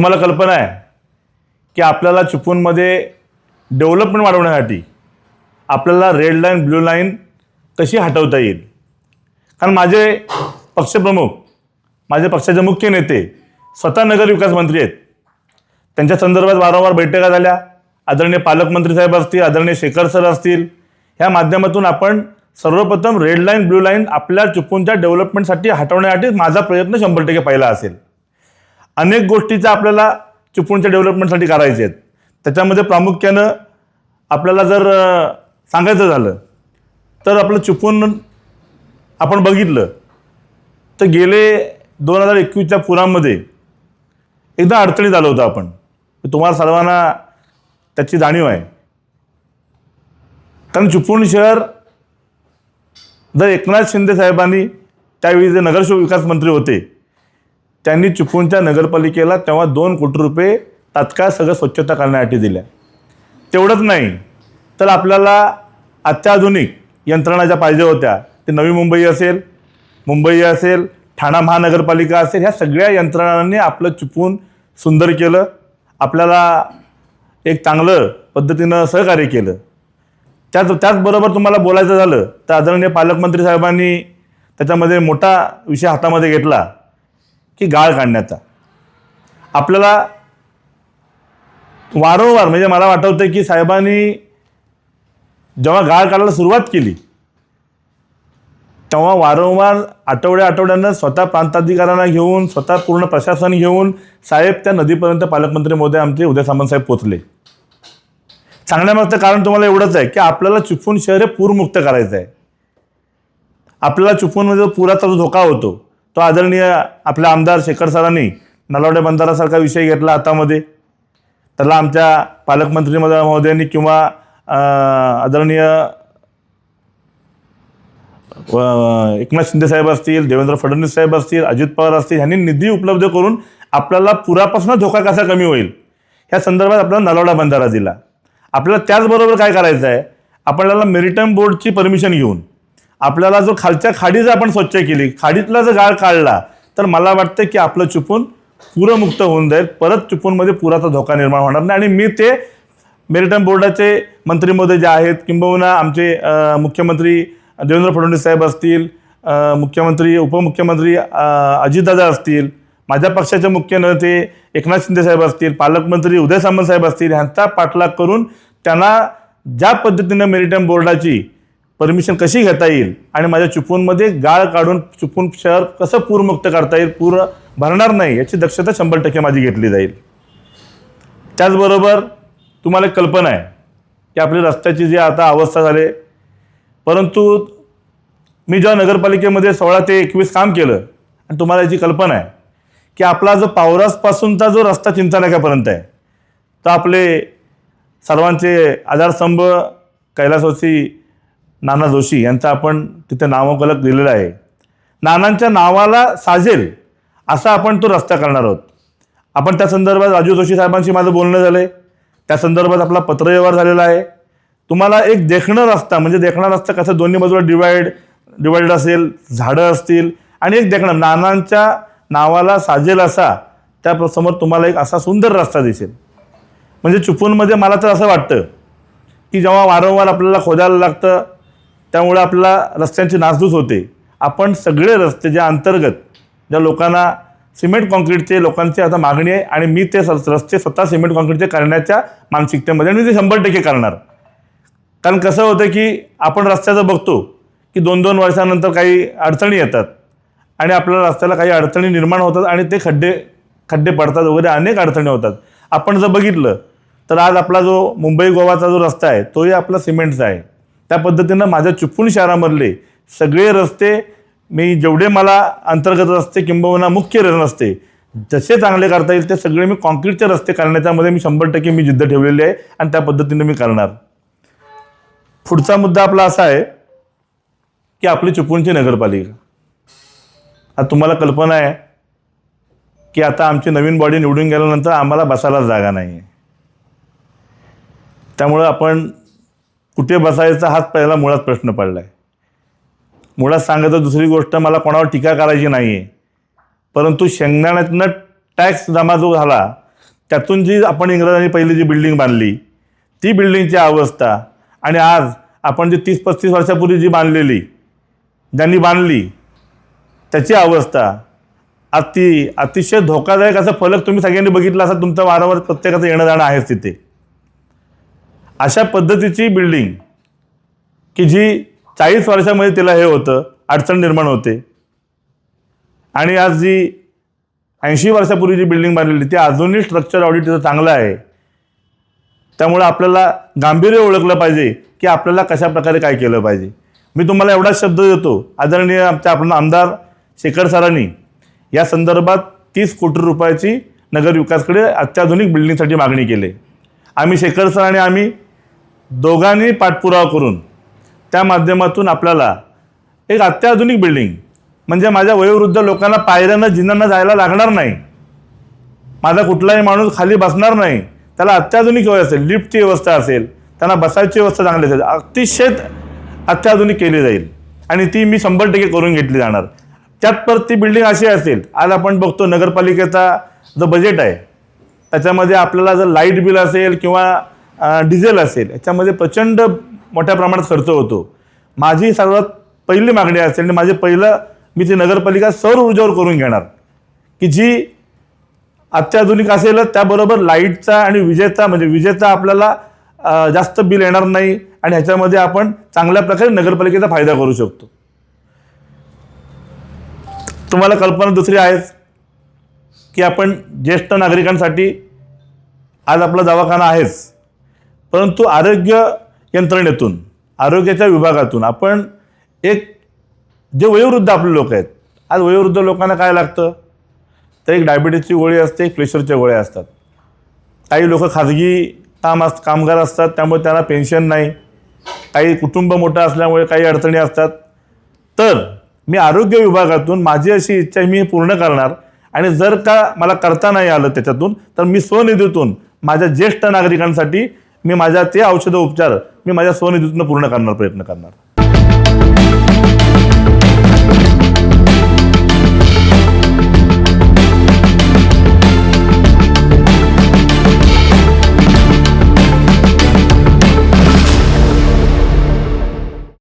तुम्हाला कल्पना आहे की आपल्याला चिपळूणमध्ये डेव्हलपमेंट वाढवण्यासाठी आपल्याला रेड लाईन ब्ल्यू लाईन कशी हटवता येईल? कारण माझे पक्षप्रमुख माझे पक्षाचे मुख्य नेते स्वतः नगर विकास मंत्री आहेत. त्यांच्या संदर्भात वारंवार बैठका झाल्या. आदरणीय पालकमंत्री साहेब असतील आदरणीय शेखर सर असतील. ह्या माध्यमातून आपण सर्वप्रथम रेड लाईन ब्ल्यू लाईन आपल्या चुकूनच्या डेव्हलपमेंटसाठी हटवण्यासाठी माझा प्रयत्न शंभर टक्के पहिला असेल. अनेक गोष्टीचा आपल्याला चिपळूणच्या डेव्हलपमेंटसाठी करायचे आहेत. त्याच्यामध्ये प्रामुख्यानं आपल्याला जर सांगायचं झालं तर आपलं चिपळूण आपण बघितलं तर गेले दोन हजार एकवीसच्या पुरामध्ये एकदा अडचणीत आलो होतो आपण. तुम्हाला सर्वांना त्याची जाणीव आहे. कारण चिपळूण शहर जर एकनाथ शिंदे साहेबांनी त्यावेळी जे नगर विकास मंत्री होते त्यांनी चिपळूणच्या नगरपालिकेला तेव्हा दोन कोटी रुपये तात्काळ सगळं स्वच्छता करण्यासाठी दिल्या तेवढंच नाही तर आपल्याला अत्याधुनिक यंत्रणा ज्या पाहिजे होत्या ते नवी मुंबई असेल मुंबई असेल ठाणा महानगरपालिका असेल ह्या सगळ्या यंत्रणांनी आपलं चिपळूण सुंदर केलं आपल्याला एक चांगलं पद्धतीनं सहकार्य केलं. त्याच त्याचबरोबर तुम्हाला बोलायचं झालं तर आदरणीय पालकमंत्री साहेबांनी त्याच्यामध्ये मोठा विषय हातामध्ये घेतला. की गाळ काढण्याचा. आपल्याला वारंवार म्हणजे मला वाटवतं की साहेबांनी जेव्हा गाळ काढायला सुरुवात केली तेव्हा वारंवार आठवड्या आठवड्यानं स्वतः प्रांताधिकाऱ्यांना घेऊन स्वतः पूर्ण प्रशासन घेऊन साहेब त्या नदीपर्यंत पालकमंत्री मोदी आमचे उदय सामंतसाहेब पोचले सांगण्यामागचं कारण तुम्हाला एवढंच आहे की आपल्याला चिपळूण शहर हे पूरमुक्त करायचं आहे आपल्याला चिपळूणमध्ये म्हणजे पुराचा जो धोका होतो तो आदरणीय आपल्या आमदार शेखर सरांनी नलावडे बंधारासारखा विषय घेतला हातामध्ये त्याला आमच्या पालकमंत्री महोदयांनी किंवा आदरणीय एकनाथ शिंदे साहेब असतील देवेंद्र फडणवीस साहेब असतील अजित पवार असतील ह्यांनी निधी उपलब्ध करून आपल्याला पुरापासून धोका कसा कमी होईल? ह्या संदर्भात आपल्याला नलावडा बंधारा दिला. आपल्याला त्याचबरोबर काय करायचं आहे आपल्याला मेरिटाईम बोर्डची परमिशन घेऊन आपल्याला जो खालच्या खाडी जर आपण स्वच्छ केली खाडीतला जर गाळ काढला तर मला वाटतं की आपलं चुपून पुरमुक्त होऊन जाईल. परत चुपूनमध्ये पुराचा धोका निर्माण होणार नाही. आणि मी ते मेरिटाईम बोर्डाचे मंत्री महोदय जे आहेत किंबहुना आमचे मुख्यमंत्री देवेंद्र फडणवीस साहेब असतील मुख्यमंत्री उपमुख्यमंत्री अजितदादा असतील माझ्या पक्षाचे मुख्य नेते एकनाथ शिंदे साहेब असतील पालकमंत्री उदय सामंत साहेब असतील ह्यांचा पाठलाग करून त्यांना ज्या पद्धतीनं मेरिटाईम बोर्डाची परमिशन कशी घेता येईल? आणि माझ्या चुपूनमध्ये गाळ काढून चुपून शहर कसं पूरमुक्त करता येईल? पूर भरणार नाही याची दक्षता शंभर टक्के माझी घेतली जाईल. त्याचबरोबर तुम्हाला एक कल्पना आहे की आपली रस्त्याची जी आता अवस्था झाली परंतु मी जेव्हा नगरपालिकेमध्ये सोळा ते एकवीस काम केलं आणि तुम्हाला याची कल्पना आहे की आपला जो पावरासपासूनचा जो रस्ता चिंचानाक्यापर्यंत आहे तर आपले सर्वांचे आधारस्तंभ कैलासवासी नाना जोशी यांचं आपण तिथे नामफलक दिलेलं आहे. नानांच्या नावाला साजेल असा आपण तो रस्ता करणार आहोत. आपण त्या संदर्भात राजू जोशी साहेबांशी माझं बोलणं झालं आहे त्या संदर्भात आपला पत्रव्यवहार झालेला आहे. तुम्हाला एक देखणं रस्ता म्हणजे देखणा रस्ता कसं दोन्ही बाजूला डिवाइड डिवाइड असेल झाडं असतील आणि एक देखणं नानांच्या नावाला साजेल असा त्या समोर तुम्हाला एक असा सुंदर रस्ता दिसेल. म्हणजे चुपूनमध्ये मला तर असं वाटतं की जेव्हा वारंवार आपल्याला खोदायला लागतं त्यामुळे आपल्याला रस्त्यांची नासधूस होते. आपण सगळे रस्ते ज्या अंतर्गत ज्या लोकांना सिमेंट कॉन्क्रीटचे लोकांची आता मागणी आहे आणि मी ते स- रस्ते स्वतः सिमेंट कॉन्क्रीटचे करण्याच्या मानसिकतेमध्ये आणि मी ते शंभर टक्के करणार. कारण कसं होतं की आपण रस्त्याचं बघतो की दोन दोन वर्षानंतर काही अडचणी येतात आणि आपल्याला रस्त्याला काही अडचणी निर्माण होतात आणि ते खड्डे खड्डे पडतात वगैरे अनेक अडचणी होतात. आपण जर बघितलं तर आज आपला जो मुंबई गोवाचा जो रस्ता आहे तोही आपला सिमेंटचा आहे. त्या पद्धतीनं माझ्या चिपळूण शहरामधले सगळे रस्ते मी जेवढे मला अंतर्गत रस्ते किंबहुना मुख्य रस्ते जसे चांगले करता येईल ते सगळे मी कॉन्क्रीटचे रस्ते करण्याच्यामध्ये मी शंभर टक्के मी जिद्द ठेवलेली आहे आणि त्या पद्धतीने मी करणार. पुढचा मुद्दा आपला असा आहे की आपली चिपळूणची नगरपालिका. आता तुम्हाला कल्पना आहे की आता आमची नवीन बॉडी निवडून गेल्यानंतर आम्हाला बसायला जागा नाही आहे त्यामुळं आपण कुठे बसायचा हाच पहिला मुळात प्रश्न पडला आहे मुळात सांगायचं दुसरी गोष्ट मला कोणावर टीका करायची नाही आहे परंतु शेंगदाण्यातनं टॅक्स जमा जो झाला त्यातून जी आपण इंग्रजांनी पहिली जी बिल्डिंग बांधली ती बिल्डिंगची अवस्था आणि आज आपण जी तीस पस्तीस वर्षापूर्वी जी बांधलेली ज्यांनी बांधली त्याची अवस्था अति अतिशय धोकादायक असा फलक तुम्ही सगळ्यांनी बघितला असा तुमचं वारंवार प्रत्येकाचं येणं जाणं आहेच तिथे. अशा पद्धतीची बिल्डिंग की जी चाळीस वर्षामध्ये तिला हे होतं अडचण निर्माण होते. आणि आज जी ऐंशी वर्षापूर्वी जी बिल्डिंग बांधलेली ती अजूनही स्ट्रक्चर ऑडिट तिथं चांगलं आहे. त्यामुळं आपल्याला गांभीर्य ओळखलं पाहिजे की आपल्याला कशा प्रकारे काय केलं पाहिजे. मी तुम्हाला एवढाच शब्द देतो. आदरणीय आमच्या आपण आमदार शेखर सरांनी या संदर्भात तीस कोटी रुपयाची नगर विकासकडे अत्याधुनिक बिल्डिंगसाठी मागणी केली. आम्ही शेखर सर आणि आम्ही दोघांनी पाठपुरावा करून त्या माध्यमातून आपल्याला एक अत्याधुनिक बिल्डिंग म्हणजे माझ्या वयोवृद्ध लोकांना पायऱ्यांना जिन्यांना जायला लागणार नाही माझा कुठलाही माणूस खाली बसणार नाही त्याला अत्याधुनिक व्यवस्था असेल लिफ्टची व्यवस्था असेल त्यांना बसायची व्यवस्था चांगली असेल अतिशय अत्याधुनिक केली जाईल. आणि ती मी शंभर टक्के करून घेतली जाणार. त्यात परत ती बिल्डिंग अशी असेल आज आपण बघतो नगरपालिकेचा जो बजेट आहे त्याच्यामध्ये आपल्याला जर लाइट बिल असेल किंवा डिझेल असेल याच्यामध्ये प्रचंड मोठ्या प्रमाणात खर्च होतो. माझी सर्वात पहिली मागणी असेल आणि माझे पहिलं मी ती नगरपालिका सौर ऊर्जावर करून घेणार की जी अत्याधुनिक असेलच त्याबरोबर लाईटचा आणि विजेचा म्हणजे विजेचा आपल्याला जास्त बिल येणार नाही आणि ह्याच्यामध्ये आपण चांगल्या प्रकारे नगरपालिकेचा फायदा करू शकतो. तुम्हाला कल्पना दुसरी आहेच की आपण ज्येष्ठ नागरिकांसाठी आज आपला दवाखाना आहेच. परंतु आरोग्य यंत्रणेतून आरोग्याच्या विभागातून आपण एक जे वयोवृद्ध आपले लोक आहेत आज वयोवृद्ध लोकांना काय लागतं? तर एक डायबिटीजची गोळी असते एक प्रेशरच्या गोळ्या असतात. काही लोक खाजगी काम अस कामगार असतात त्यामुळे त्यांना पेन्शन नाही. काही कुटुंब मोठं असल्यामुळे काही अडचणी असतात. तर मी आरोग्य विभागातून माझी अशी इच्छा मी पूर्ण करणार. आणि जर का मला करता नाही आलं त्याच्यातून तर मी स्वनिधीतून माझ्या ज्येष्ठ नागरिकांसाठी मी माझ्या ते औषध उपचार मी माझ्या स्वनिधीतून पूर्ण करणार प्रयत्न करणार.